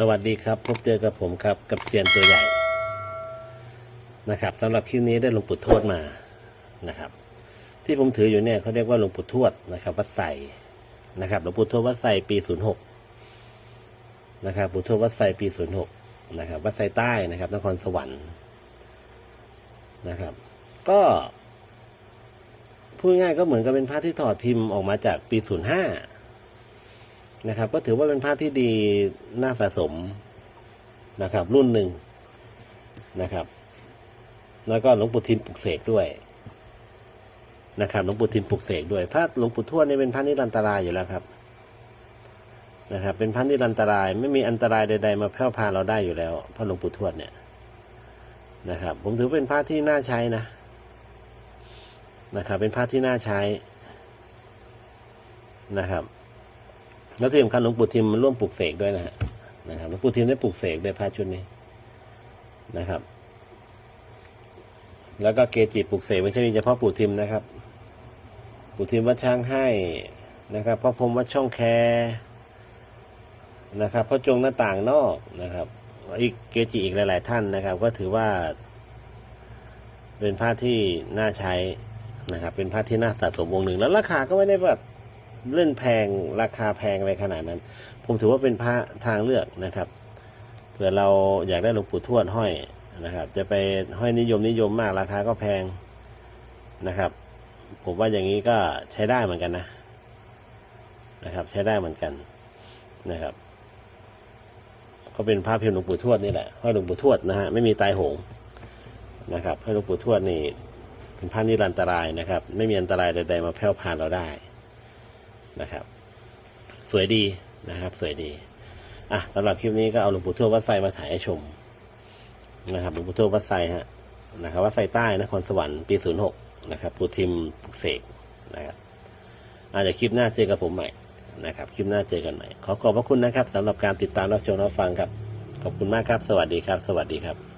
สวัสดีครับ พบเจอกับผมครับ กับเซียนตัวใหญ่ นะครับสำหรับคลิปนี้ได้หลวงปู่ทวดมานะครับ ที่ผมถืออยู่เนี่ยเขาเรียกว่าหลวงปู่ทวดนะครับวัดไสนะครับหลวงปู่ทวดวัดไสปีศูนย์หกนะครับหลวงปู่ทวดวัดไสปีศูนย์หกนะครับวัดไสใต้นะครับ นครสวรรค์นะครับ ก็พูดง่ายก็เหมือนกับเป็นพระที่ถอดพิมพ์ออกมาจากปีศูนย์ห้า นะครับ ก็ถือว่าเป็นภาพที่ดีน่าสะสมนะครับ รุ่นหนึ่งนะครับ แล้วก็หลวงปู่ทิมปลุกเสกด้วยนะครับหลวงปู่ทิมปลุกเสกด้วยพระหลวงปู่ทวดนี่เป็นพระนิรันตรายอยู่แล้วครับนะครับ เป็นพระนิรันตรายไม่มีอันตรายใด ๆ มาแผ่พาเราได้อยู่แล้วพระหลวงปู่ทวดเนี่ยนะครับ ผมถือเป็นพระที่น่าใช้นะนะครับ เป็นพระที่น่าใช้นะครับ แล้วที่สำคัญหลวงปู่ทิมมันร่วมปลูกเสกด้วยนะฮะนะครับหลวงปู่ทิมได้ปลูกเสกด้วยพระชุดนี้นะครับ แล้วก็เกจิปลูกเสกไม่ใช่มีเฉพาะปู่ทิมนะครับ ปู่ทิมวัดช้างให้นะครับพ่อพรมวัดช่องแคนะครับพ่อจงหน้าต่างนอกนะครับอีกเกจิอีกหลาย ๆ ท่านนะครับ ก็ถือว่า เป็นผ้าที่น่าใช้นะครับ เป็นผ้าที่น่าสะสมวงหนึ่งแล้วราคาก็ไม่ได้แบบ เล่นแพงราคาแพงอะไรขนาดนั้น ผมถือว่าเป็นพระทางเลือกนะครับเผื่อเราอยากได้หลวงปู่ทวดห้อยนะครับ จะไปห้อยนิยมนิยมมากราคาก็แพงนะครับ ผมว่าอย่างนี้ก็ใช้ได้เหมือนกันนะนะครับ ใช้ได้เหมือนกันนะครับ ก็เป็นพระพิมพ์หลวงปู่ทวดนี่แหละห้อยหลวงปู่ทวดนะฮะไม่มีตายโหงนะครับห้อยหลวงปู่ทวดนี่เป็นพระนิรันตรายนะครับ ไม่มีอันตรายใดๆมาแผ่วพานเราได้ นะครับ สวยดีนะครับ สวยดีอะสำหรับคลิปนี้ก็เอาหลวงปู่ทวดวัดไซมาถ่ายให้ชมนะครับหลวงปู่ทวดวัดไซฮะนะครับวัดไซใต้นครสวรรค์ปีศูนย์หกนะครับปู่ทิมปุกเสกนะครับอาจจะคลิปหน้าเจอกับผมใหม่นะครับ คลิปหน้าเจอกันใหม่ขอขอบพระคุณนะครับสำหรับการติดตามรับชมรับฟังครับ ขอบคุณมากครับ สวัสดีครับ สวัสดีครับ